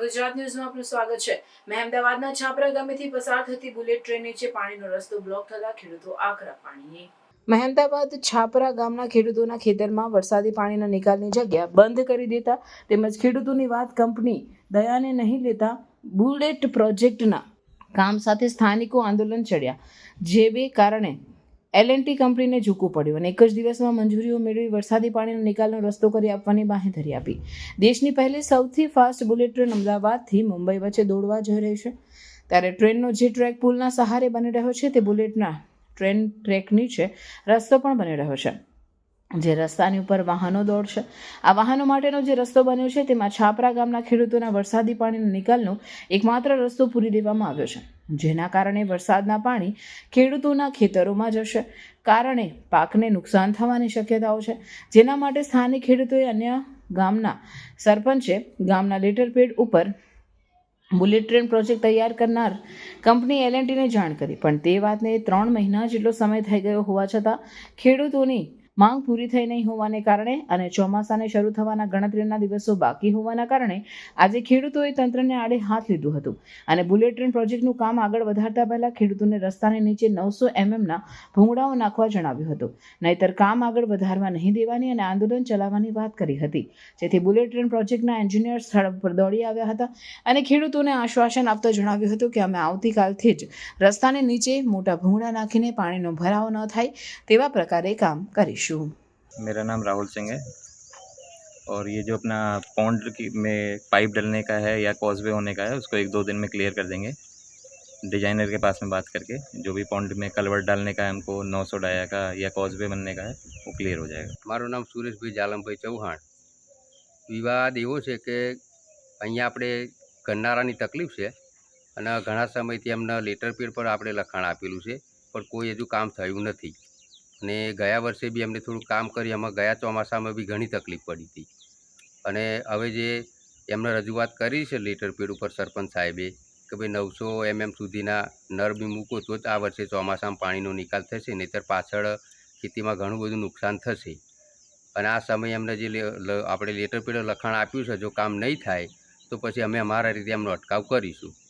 ગુજરાત ન્યૂઝમાં આપનું સ્વાગત છે. મહેમદાવાદના છાપરા ગામેથી પસાર થતી બુલેટ ટ્રેન નીચે પાણીનો રસ્તો બ્લોક થતા ખેડૂતો આકરા પાણીએ. મહેમદાબાદ છાપરા ગામના ખેડૂતોના ખેતરમાં વરસાદી પાણીના નિકાલની જગ્યા બંધ કરી દેતા તેમજ ખેડૂતોની વાત કંપની દયાને નહીં લેતા બુલેટ પ્રોજેક્ટના કામ સાથે સ્થાનિકો આંદોલન ચડ્યા. જે બે કારણે એલ એન્ડ કંપનીને ઝૂકવું પડ્યું અને એક જ દિવસમાં મંજૂરીઓ મેળવી વરસાદી પાણીના નિકાલનો રસ્તો કરી આપવાની બાંહેધરી આપી. દેશની પહેલી સૌથી ફાસ્ટ બુલેટ ટ્રેન અમદાવાદથી મુંબઈ વચ્ચે દોડવા જઈ રહી છે. ત્યારે ટ્રેનનો જે ટ્રેક પુલના સહારે બની રહ્યો છે તે બુલેટના ટ્રેન ટ્રેક નીચે રસ્તો પણ બની રહ્યો છે. જે રસ્તાની ઉપર વાહનો દોડશે આ વાહનો માટેનો જે રસ્તો બન્યો છે તેમાં છાપરા ગામના ખેડૂતોના વરસાદી પાણીના નિકાલનો એકમાત્ર રસ્તો પૂરી દેવામાં આવ્યો છે. જેના કારણે વરસાદના પાણી ખેડૂતોના ખેતરોમાં જશે, કારણે પાકને નુકસાન થવાની શક્યતાઓ છે. જેના માટે સ્થાનિક ખેડૂતોએ અન્ય ગામના સરપંચે ગામના લેટર પેડ ઉપર બુલેટ ટ્રેન પ્રોજેક્ટ તૈયાર કરનાર કંપની એલ ટીને જાણ કરી. પણ તે વાતને ત્રણ મહિના જેટલો સમય થઈ ગયો હોવા છતાં ખેડૂતોની માંગ પૂરી થઈ નહીં હોવાને કારણે અને ચોમાસાને શરૂ થવાના ગણતરીના દિવસો બાકી હોવાના કારણે આજે ખેડૂતોએ તંત્રને આડે હાથ લીધું હતું. અને બુલેટ ટ્રેન પ્રોજેક્ટનું કામ આગળ વધારતા પહેલા ખેડૂતોને રસ્તાની નીચે નવસો એમએમના ભૂંગળાઓ નાખવા જણાવ્યું હતું. નહીતર કામ આગળ વધારવા નહીં દેવાની અને આંદોલન ચલાવવાની વાત કરી હતી. જેથી બુલેટ ટ્રેન પ્રોજેક્ટના એન્જિનિયર સ્થળ પર દોડી આવ્યા હતા અને ખેડૂતોને આશ્વાસન આપતા જણાવ્યું હતું કે અમે આવતીકાલથી જ રસ્તાની નીચે મોટા ભૂંગળા નાખીને પાણીનો ભરાવો ન થાય તેવા પ્રકારે કામ કરીશું. मेरा नाम राहुल सिंह है और ये जो अपना पॉन्ड की में पाइप डलने का है या कॉजवे होने का है उसको एक दो दिन में क्लियर कर देंगे डिजाइनर के पास में बात करके जो भी पॉन्ड में कलवर्ट डालने का है हमको नौ सौ डाया का या कॉजवे बनने का है वो क्लियर हो जाएगा મારું નામ સુરેશભાઈ જાલમભાઈ ચૌહાણ વિવાદ એવો છે કે અહીંયા આપણે ગન્નારાની તકલીફ છે અને ઘણા સમયથી એમના લેટર પેડ પર આપણે લખાણ આપેલું છે પણ કોઈ હજુ કામ થયું નથી અને ગયા વર્ષે બી એમને થોડું કામ કરી એમાં ગયા ચોમાસામાં બી ઘણી તકલીફ પડી હતી. અને હવે જે એમને રજૂઆત કરી છે લેટર પેડ ઉપર સરપંચ સાહેબે કે ભાઈ નવસો એમએમ સુધીના નર બી મૂકો તો જ આ વર્ષે ચોમાસામાં પાણીનો નિકાલ થશે, નહીંતર પાછળ ખેતીમાં ઘણું બધું નુકસાન થશે. અને આ સમયે એમને જે આપણે લેટર પેડ લખાણ આપ્યું છે, જો કામ નહીં થાય તો પછી અમે અમારા રીતે એમનો અટકાવ કરીશું.